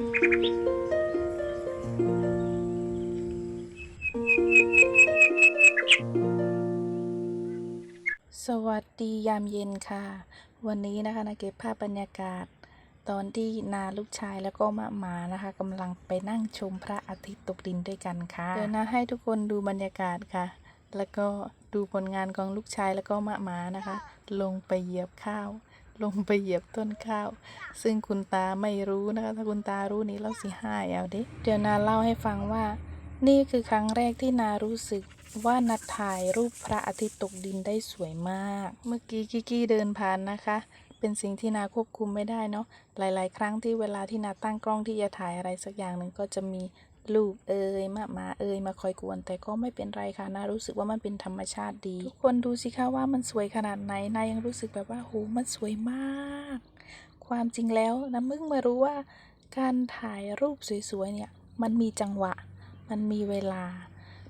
สวัสดียามเย็นค่ะ วันนี้นะคะนาเก็บภาพบรรยากาศ ตอนที่นาลูกชายแล้วก็มะหมานะคะกำลังไปนั่งชมพระอาทิตย์ตกดินด้วยกันค่ะเดี๋ยวนะให้ทุกคนดูบรรยากาศค่ะ แล้วก็ดูผลงานของลูกชายแล้วก็มะหมานะคะ ลงไปเหยียบข้าว ลงไปเหยียบต้นข้าว ซึ่งคุณตาไม่รู้นะคะ ถ้าคุณตารู้นี้เราสิห้ายเอาเด้เดี๋ยวนาเล่าให้ฟังว่า นี่คือครั้งแรกที่นารู้สึกว่านาถ่ายรูปพระอาทิตย์ตกดินได้สวยมาก เมื่อกี้กิกกี้เดินผ่านนะคะ เป็นสิ่งที่นาควบคุมไม่ได้เนาะหลาย ๆ ครั้งที่เวลาที่นาตั้งกล้องที่จะถ่ายอะไรสักอย่างหนึ่งก็จะมี ลูกเอ่ยมามาเอ่ยมาคอยกวน แต่ก็ไม่เป็นไรค่ะนารู้สึกว่ามันเป็นธรรมชาติดี ทุกคนดูสิคะว่ามันสวยขนาดไหนนายังรู้สึกแบบว่าโหมันสวยมาก ความจริงแล้วนะมึงมารู้ว่า การถ่ายรูปสวยๆเนี่ยมันมีจังหวะ มันมีเวลา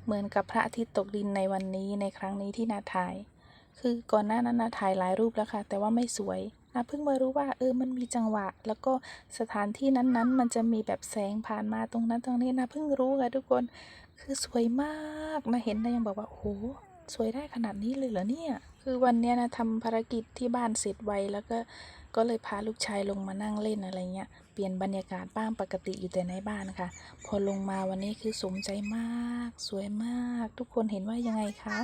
เหมือนกับพระอาทิตย์ตกดินในวันนี้ในครั้งนี้ที่นาถ่าย คือก่อนหน้านั้นนาถ่ายหลายรูปแล้วค่ะ แต่ว่าไม่สวย นาเพิ่งมารู้ว่าเออมันมีจังหวะ แล้วก็สถานที่นั้นๆ มันจะมีแบบแสงผ่านมาตรงนั้นตรงนี้นาเพิ่งรู้ค่ะทุกคนคือสวยมากนะเห็นนะยังบอกว่าโอ้โหสวยได้ขนาดนี้เลยเหรอเนี่ย คือวันเนี้ยนะทำภารกิจที่บ้านเสร็จไวแล้วก็ก็เลยพาลูกชายลงมานั่งเล่นอะไรเงี้ย เปลี่ยนบรรยากาศบ้างปกติอยู่แต่ในบ้านค่ะ พอลงมาวันนี้คือสมใจมาก สวยมาก ทุกคนเห็นว่ายังไงคะ